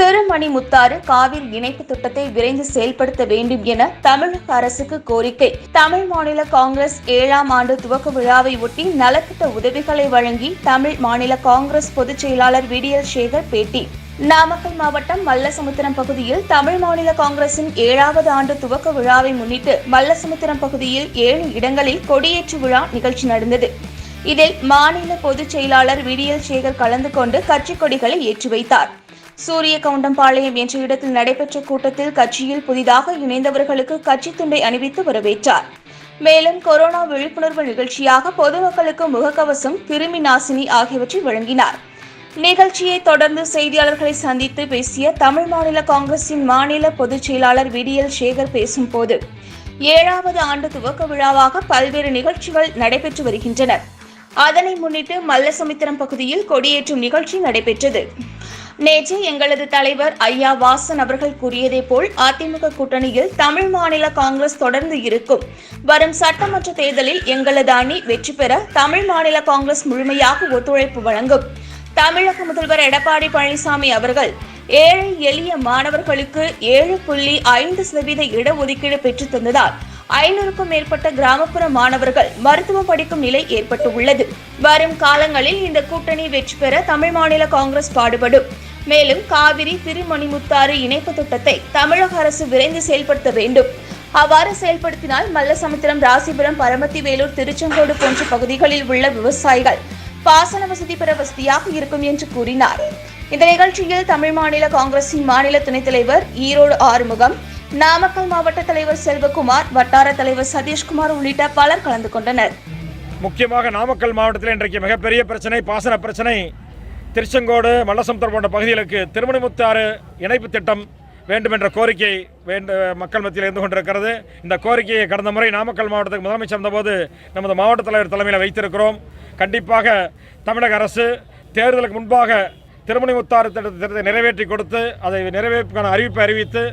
திருமணி முத்தாறு காவிரி இணைப்பு திட்டத்தை விரைந்து செயல்படுத்த வேண்டும் என தமிழக அரசுக்கு கோரிக்கை. தமிழ் மாநில காங்கிரஸ் ஏழாம் ஆண்டு துவக்க விழாவை ஒட்டி நலத்திட்ட உதவிகளை வழங்கி தமிழ் மாநில காங்கிரஸ் பொதுச் செயலாளர் விடிஎல் சேகர் பேட்டி. நாமக்கல் மாவட்டம் மல்லசமுத்திரம் பகுதியில் தமிழ் மாநில காங்கிரசின் ஏழாவது ஆண்டு துவக்க விழாவை முன்னிட்டு மல்லசமுத்திரம் பகுதியில் ஏழு இடங்களில் கொடியேற்று விழா நிகழ்ச்சி நடந்தது. இதில் மாநில பொதுச் செயலாளர் விடிஎல் சேகர் கலந்து கொண்டு கட்சிக் கொடிகளை ஏற்றி வைத்தார். சூரிய கவுண்டம்பாளையம் என்ற இடத்தில் நடைபெற்ற கூட்டத்தில் கட்சியில் புதிதாக இணைந்தவர்களுக்கு கட்சி துண்டை அணிவித்து வரவேற்றார். மேலும் கொரோனா விழிப்புணர்வு நிகழ்ச்சியாக பொதுமக்களுக்கு முகக்கவசம் கிருமி நாசினி ஆகியவற்றை வழங்கினார். நிகழ்ச்சியை தொடர்ந்து செய்தியாளர்களை சந்தித்து பேசிய தமிழ் மாநில காங்கிரசின் மாநில பொதுச் செயலாளர் விடியல் சேகர் பேசும்போது ஏழாவது ஆண்டு துவக்க விழாவாக பல்வேறு நிகழ்ச்சிகள் நடைபெற்று வருகின்றன. அதனை முன்னிட்டு மல்லசமுத்திரம் பகுதியில் கொடியேற்றும் நிகழ்ச்சி நடைபெற்றது. நேற்று எங்களது தலைவர் ஐயா வாசன் அவர்கள் கூறியதை போல் அதிமுக கூட்டணியில் தமிழ் மாநில காங்கிரஸ் தொடர்ந்து இருக்கும். வரும் சட்டமன்ற தேர்தலில் எங்களது அணி வெற்றி பெற தமிழ் மாநில காங்கிரஸ் முழுமையாக ஒத்துழைப்பு வழங்கும். தமிழக முதல்வர் எடப்பாடி பழனிசாமி அவர்கள் ஏழை எளிய மாணவர்களுக்கு ஏழு புள்ளி ஐந்து சதவீத இடஒதுக்கீடு பெற்றுத் தந்ததால் ஐநூறுக்கும் மேற்பட்ட கிராமப்புற மாணவர்கள் மருத்துவம் படிக்கும் நிலை ஏற்பட்டுள்ளது. வரும் காலங்களில் இந்த கூட்டணி வெற்றி பெற தமிழ் மாநில காங்கிரஸ் பாடுபடும். மேலும் காவிரி திருமணிமுத்தாறு இணைப்பு திட்டத்தை தமிழக அரசு விரைந்து செயல்படுத்த வேண்டும். அவ்வாறு செயல்படுத்தினால் மல்லசமுத்திரம் ராசிபுரம் பரமத்தி வேலூர் திருச்செங்கோடு போன்ற பகுதிகளில் உள்ள விவசாயிகள் பாசன வசதி பெற வசதியாக இருக்கும் என்று கூறினார். இந்த நிகழ்ச்சியில் தமிழ் மாநில காங்கிரசின் மாநில துணைத் தலைவர் ஈரோடு ஆறுமுகம் நாமக்கல் மாவட்ட தலைவர் செல்வகுமார் வட்டார தலைவர் சதீஷ்குமார் உள்ளிட்ட பலர் கலந்து கொண்டனர். முக்கியமாக நாமக்கல் மாவட்டத்தில் இன்றைக்கு மிகப்பெரிய பிரச்சனை பாசன பிரச்சனை திருச்செங்கோடு மல்லசமுத்திரம் போன்ற பகுதிகளுக்கு திருமணிமுத்தாறு இணைப்பு திட்டம் வேண்டும் என்ற கோரிக்கை வேண்டு மக்கள் மத்தியில் இருந்து கொண்டிருக்கிறது. இந்த கோரிக்கையை கடந்த முறை நாமக்கல் மாவட்டத்துக்கு முதலமைச்சர் இருந்தபோது நமது மாவட்ட தலைவர் தலைமையில் வைத்திருக்கிறோம். கண்டிப்பாக தமிழக அரசு தேர்தலுக்கு முன்பாக திருமணிமுத்தாறு திட்டத்தை நிறைவேற்றி கொடுத்து அதை நிறைவேற்றுக்கான அறிவிப்பை அறிவித்து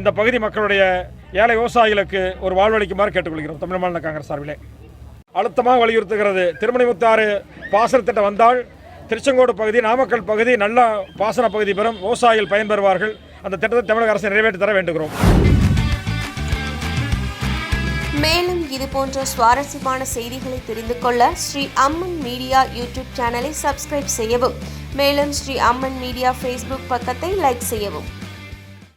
இந்த பகுதி மக்களுடைய ஏழை விவசாயிகளுக்கு ஒரு வாழ்வளிக்குமாறு கேட்டுக்கொள்கிறோம் தமிழ் மாநில காங்கிரஸ் சார்பிலே. அழுத்தமாக வலியுறுத்துகிறது. திருமணிமுத்தாறு பாசன திட்டம் வந்தால் திருச்செங்கோடு பகுதி நாமக்கல் பகுதி நல்ல பாசன பகுதி பெறும் விவசாயிகள் பயன்பெறுவார்கள். அந்த திட்டத்தை தமிழக அரசு நிறைவேற்றி தர வேண்டுகிறோம். மேலும் இது போன்ற சுவாரஸ்யமான செய்திகளை தெரிந்து கொள்ள ஸ்ரீ அம்மன் மீடியா யூடியூப் சேனலை சப்ஸ்கிரைப் செய்யவும். மேலும் ஸ்ரீ அம்மன் மீடியா ஃபேஸ்புக் பக்கத்தை லைக் செய்யவும்.